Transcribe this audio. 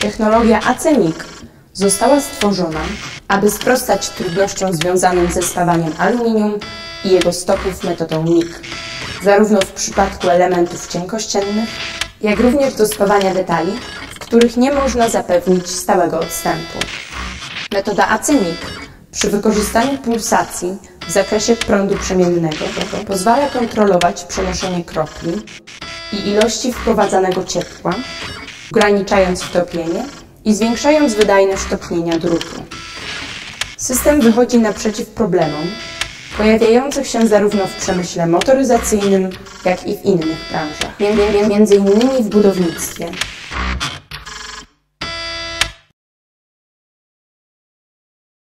Technologia ACMIC została stworzona, aby sprostać trudnościom związanym ze spawaniem aluminium i jego stoków metodą MIG, zarówno w przypadku elementów cienkościennych, jak również do spawania detali, w których nie można zapewnić stałego odstępu. Metoda ACMIC przy wykorzystaniu pulsacji w zakresie prądu przemiennego pozwala kontrolować przenoszenie kropli i ilości wprowadzanego ciepła, ograniczając wtopienie i zwiększając wydajność topnienia drutu. System wychodzi naprzeciw problemom pojawiających się zarówno w przemyśle motoryzacyjnym, jak i w innych branżach, między innymi w budownictwie.